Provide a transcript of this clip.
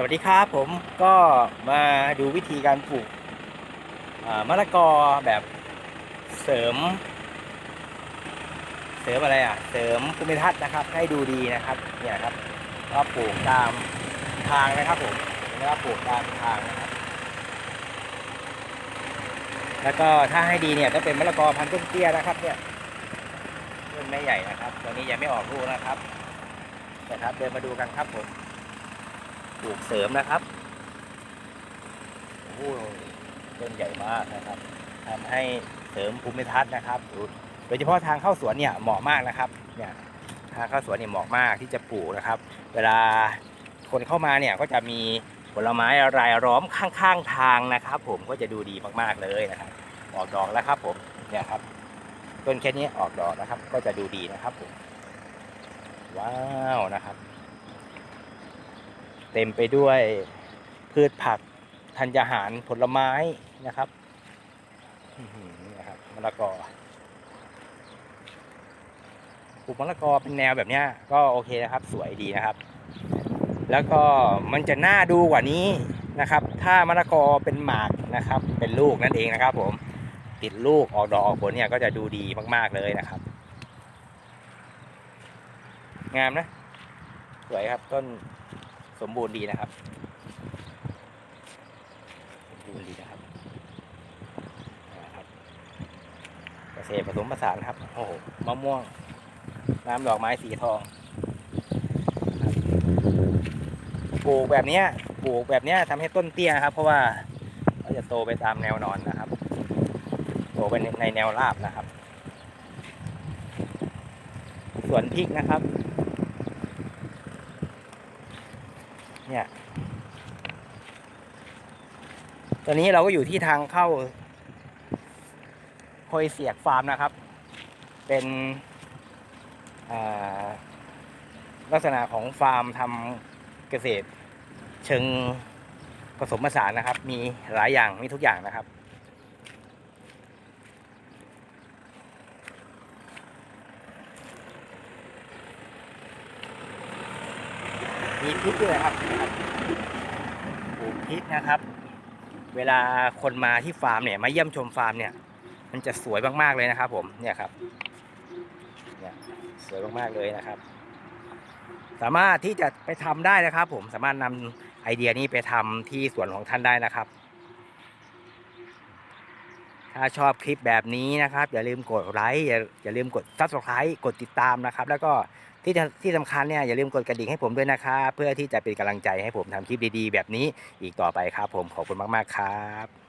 สวัสดีครับผมก็มาดูวิธีการปลูกมะละกอแบบเสริม เสริมอะไรอะ เสริมภูมิทัศน์นะครับ ให้ดูดีนะครับ เนี่ยครับ ก็ปลูกตามทางนะครับผมแล้วปลูกตามทางนะครับ แล้วก็ถ้าให้ดีเนี่ยต้องเป็นมะละกอพันธุ์ต้นเตี้ยนะครับ เนี่ยต้นไม่ใหญ่นะครับตอนนี้ยังไม่ออกลูกนะครับนะครับเดินมาดูกันครับผม ปลูกเสริมนะครับโอ้โต้นใหญ่มากนะครับทำให้เสริมภูมิทัศน์นะครับโดยเฉพาะทางเข้าสวนเนี่ยเหมาะมากนะครับเนี่ยทางเข้าสวนเนี่ยเหมาะมากที่จะปลูกนะครับ เวลาคนเข้ามาเนี่ยก็จะมีผลไม้รายล้อมข้างๆทางนะครับ ผมก็จะดูดีมากๆเลยนะครับ ออกดอกแล้วครับผมเนี่ยครับต้นแค่นี้ออกดอกนะครับ ก็จะดูดีนะครับผมว้าวนะครับ ต็มไปด้วยพืชผักธัญญาหารผลไม้นะครับนี่นะครับมะละกอปลูกมะละกอเป็นแนวแบบนี้ก็โอเคนะครับ สวยดีนะครับ แล้วก็มันจะน่าดูกว่านี้นะครับ ถ้ามะละกอเป็นหมากนะครับ เป็นลูกนั่นเองนะครับ ผมติดลูกออกดอกออกผลเนี่ยก็จะดูดีมาก ๆเลยนะครับ งามนะสวยครับต้น สมบูรณ์ดีนะครับสมบูรณ์ดีนะครับนะครับเกษตรผสมผสานครับโอ้โหมะม่วง น้ำดอกไม้สีทองปลูกแบบนี้ปลูกแบบนี้ทำให้ต้นเตี้ยนะครับ เพราะว่าเขาจะโตไปตามแนวนอนนะครับ โตไปในในแนวราบนะครับ สวนพริกนะครับ เนี่ย ตอนนี้เราก็อยู่ที่ทางเข้าคอยเสียกฟาร์มนะครับ เป็นลักษณะของฟาร์มทำเกษตร เชิงผสมผสานนะครับ มีหลายอย่างมีทุกอย่างนะครับ มีพริกด้วยนะครับปลูกพริกนะครับ เวลาคนมาที่ฟาร์มเนี่ยมาเยี่ยมชมฟาร์มเนี่ย มันจะสวยมากๆเลยนะครับผมเนี่ยครับเนี่ยสวยมากๆเลยนะครับ สามารถที่จะไปทำได้นะครับ ผมสามารถนำไอเดียนี้ไปทำที่สวนของท่านได้นะครับ ถ้าชอบคลิปแบบนี้นะครับ อย่าลืมกดไลค์อย่าอย่าลืมกด subscribe กดติดตามนะครับ แล้วก็ที่ที่สำคัญเนี่ยอย่าลืมกดกระดิ่งให้ผมด้วยนะครับเพื่อที่จะเป็นกำลังใจให้ผมทำคลิปดีๆ แบบนี้อีกต่อไปครับผมขอบคุณมากๆครับ